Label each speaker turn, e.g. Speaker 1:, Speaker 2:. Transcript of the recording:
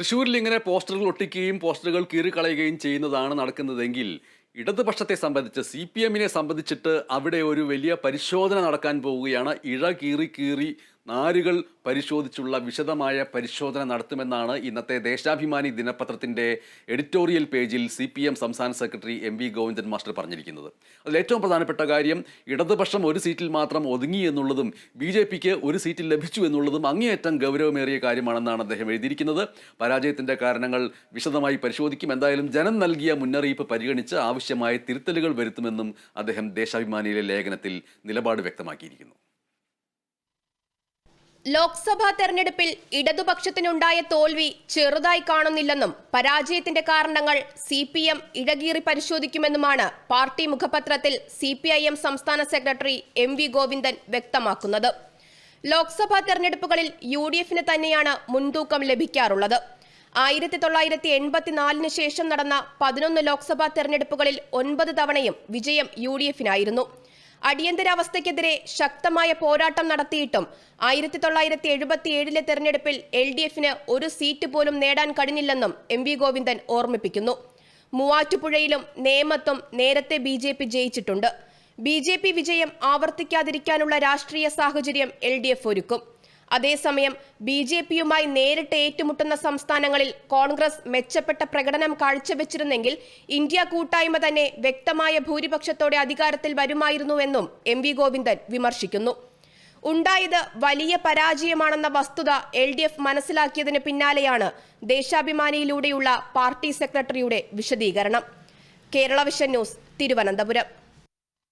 Speaker 1: തൃശ്ശൂരിൽ ഇങ്ങനെ പോസ്റ്ററുകൾ ഒട്ടിക്കുകയും പോസ്റ്ററുകൾ കീറിക്കളയുകയും ചെയ്യുന്നതാണ് നടക്കുന്നതെങ്കിൽ ഇടതുപക്ഷത്തെ സംബന്ധിച്ച് സി പി എമ്മിനെ സംബന്ധിച്ചിട്ട് അവിടെ ഒരു വലിയ പരിശോധന നടക്കാൻ പോവുകയാണ്. ഇഴ കീറി കീറി നാരുകൾ പരിശോധിച്ചുള്ള വിശദമായ പരിശോധന നടത്തുമെന്നാണ് ഇന്നത്തെ ദേശാഭിമാനി ദിനപത്രത്തിന്റെ എഡിറ്റോറിയൽ പേജിൽ സി പി എം സംസ്ഥാന secretary M V Govindan master പറഞ്ഞിരിക്കുന്നത്. അതിൽ ഏറ്റവും പ്രധാനപ്പെട്ട കാര്യം ഇടതുപക്ഷം ഒരു സീറ്റിൽ മാത്രം ഒതുങ്ങി എന്നുള്ളതും ബി ജെ പിക്ക് ഒരു സീറ്റിൽ ലഭിച്ചു എന്നുള്ളതും അങ്ങേയറ്റം ഗൗരവമേറിയ കാര്യമാണെന്നാണ് അദ്ദേഹം എഴുതിയിരിക്കുന്നത്. പരാജയത്തിന്റെ കാരണങ്ങൾ വിശദമായി പരിശോധിക്കും. എന്തായാലും ജനം നൽകിയ മുന്നറിയിപ്പ് പരിഗണിച്ച് ആവശ്യമായ തിരുത്തലുകൾ വരുത്തുമെന്നും അദ്ദേഹം ദേശാഭിമാനിയിലെ ലേഖനത്തിൽ നിലപാട് വ്യക്തമാക്കിയിരിക്കുന്നു.
Speaker 2: ലോക്സഭാ തെരഞ്ഞെടുപ്പിൽ ഇടതുപക്ഷത്തിനുണ്ടായ തോൽവി ചെറുതായി കാണുന്നില്ലെന്നും പരാജയത്തിന്റെ കാരണങ്ങൾ സി പി എം ഇടകീറി പരിശോധിക്കുമെന്നുമാണ് പാർട്ടി മുഖപത്രത്തിൽ സി പി ഐ എം സംസ്ഥാന സെക്രട്ടറി എം വി ഗോവിന്ദൻ വ്യക്തമാക്കുന്നത്. ലോക്സഭാ തെരഞ്ഞെടുപ്പുകളിൽ യു ഡി എഫിന് തന്നെയാണ് മുൻതൂക്കം ലഭിക്കാറുള്ളത്. ആയിരത്തി തൊള്ളായിരത്തി എൺപത്തിനാലിന് ശേഷം നടന്ന പതിനൊന്ന് ലോക്സഭാ തെരഞ്ഞെടുപ്പുകളിൽ ഒൻപത് തവണയും വിജയം യു ഡി എഫിനായിരുന്നു. അടിയന്തരാവസ്ഥയ്ക്കെതിരെ ശക്തമായ പോരാട്ടം നടത്തിയിട്ടും ആയിരത്തി തൊള്ളായിരത്തി എഴുപത്തിയേഴിലെ തെരഞ്ഞെടുപ്പിൽ എൽ ഡി എഫിന് ഒരു സീറ്റ് പോലും നേടാൻ കഴിഞ്ഞില്ലെന്നും എം വി ഗോവിന്ദൻ ഓർമ്മിപ്പിക്കുന്നു. മൂവാറ്റുപുഴയിലും നേമത്തും നേരത്തെ ബി ജെ പി ജയിച്ചിട്ടുണ്ട്. ബി ജെ പി വിജയം ആവർത്തിക്കാതിരിക്കാനുള്ള രാഷ്ട്രീയ സാഹചര്യം എൽ ഡി എഫ് ഒരുക്കും. അതേസമയം ബി ജെ പിയുമായി നേരിട്ട് ഏറ്റുമുട്ടുന്ന സംസ്ഥാനങ്ങളിൽ കോൺഗ്രസ് മെച്ചപ്പെട്ട പ്രകടനം കാഴ്ചവെച്ചിരുന്നെങ്കിൽ ഇന്ത്യ കൂട്ടായ്മ തന്നെ വ്യക്തമായ ഭൂരിപക്ഷത്തോടെ അധികാരത്തിൽ വരുമായിരുന്നുവെന്നും എം വി ഗോവിന്ദൻ വിമർശിക്കുന്നു. ഉണ്ടായത് വലിയ പരാജയമാണെന്ന വസ്തുത എൽ ഡി എഫ് മനസ്സിലാക്കിയതിന് പിന്നാലെയാണ് ദേശാഭിമാനിയിലൂടെയുള്ള പാർട്ടി സെക്രട്ടറിയുടെ വിശദീകരണം. Kerala vision news Thiruvananthapuram.